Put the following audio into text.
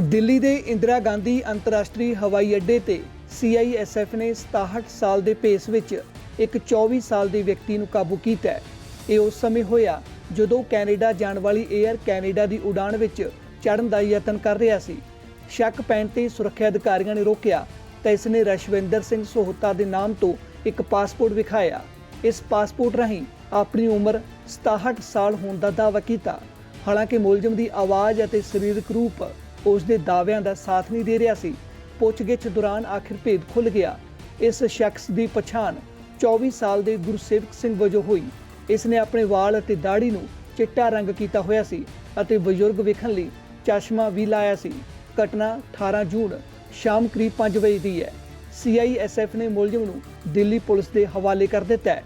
ਦਿੱਲੀ ਦੇ ਇੰਦਰਾ ਗਾਂਧੀ ਅੰਤਰਰਾਸ਼ਟਰੀ ਹਵਾਈ ਅੱਡੇ ਤੇ ਸੀਆਈਐਸਐਫ ਨੇ 67 ਸਾਲ ਦੇ ਭੇਸ ਵਿੱਚ ਇੱਕ 24 ਸਾਲ ਦੇ ਵਿਅਕਤੀ ਨੂੰ ਕਾਬੂ ਕੀਤਾ ਇਹ ਉਸ ਸਮੇਂ ਹੋਇਆ ਜਦੋਂ ਕੈਨੇਡਾ ਜਾਣ ਵਾਲੀ 에ਅਰ ਕੈਨੇਡਾ ਦੀ ਉਡਾਣ ਵਿੱਚ ਚੜ੍ਹਨ ਦਾ ਯਤਨ ਕਰ ਰਿਹਾ ਸੀ। ਸ਼ੱਕ ਪੈਣ ਤੇ ਸੁਰੱਖਿਆ ਅਧਿਕਾਰੀਆਂ ਨੇ ਰੋਕਿਆ ਤਾਂ ਇਸ ਨੇ ਰਸ਼ਵਿੰਦਰ ਸਿੰਘ ਸੋਹਤਾ ਦੇ ਨਾਮ ਤੋਂ ਇੱਕ ਪਾਸਪੋਰਟ ਵਿਖਾਇਆ। ਇਸ ਪਾਸਪੋਰਟ ਰਾਹੀਂ ਆਪਣੀ ਉਮਰ 67 ਸਾਲ ਹੋਣ ਦਾ ਦਾਅਵਾ ਕੀਤਾ। ਹਾਲਾਂਕਿ ਮੁਲਜ਼ਮ ਦੀ ਆਵਾਜ਼ ਅਤੇ ਸਰੀਰਕ ਰੂਪ ਉਸ ਦੇ ਦਾਅਵਿਆਂ ਦਾ ਸਾਥ ਨਹੀਂ ਦੇ ਰਿਹਾ ਸੀ। ਪੁੱਛਗਿੱਛ ਦੌਰਾਨ ਆਖਿਰ ਭੇਦ ਖੁੱਲ ਗਿਆ। ਇਸ ਸ਼ਖਸ ਦੀ ਪਛਾਣ 24 ਸਾਲ ਦੇ ਗੁਰਸੇਵਕ ਸਿੰਘ ਵਜੋਂ ਹੋਈ। ਇਸ ਨੇ ਆਪਣੇ ਵਾਲ ਅਤੇ ਦਾੜੀ ਨੂੰ ਚਿੱਟਾ ਰੰਗ ਕੀਤਾ ਹੋਇਆ ਸੀ ਅਤੇ ਬਜ਼ੁਰਗ ਵੇਖਣ ਲਈ ਚਸ਼ਮਾ ਵੀ ਲਾਇਆ ਸੀ। ਘਟਨਾ 18 ਜੂਨ ਸ਼ਾਮ ਕਰੀਬ 5 ਵਜੇ ਦੀ ਹੈ। ਸੀਆਈਐਸਐਫ ਨੇ ਮੁਲਜ਼ਮ ਨੂੰ ਦਿੱਲੀ ਪੁਲਿਸ ਦੇ ਹਵਾਲੇ ਕਰ ਦਿੱਤਾ ਹੈ।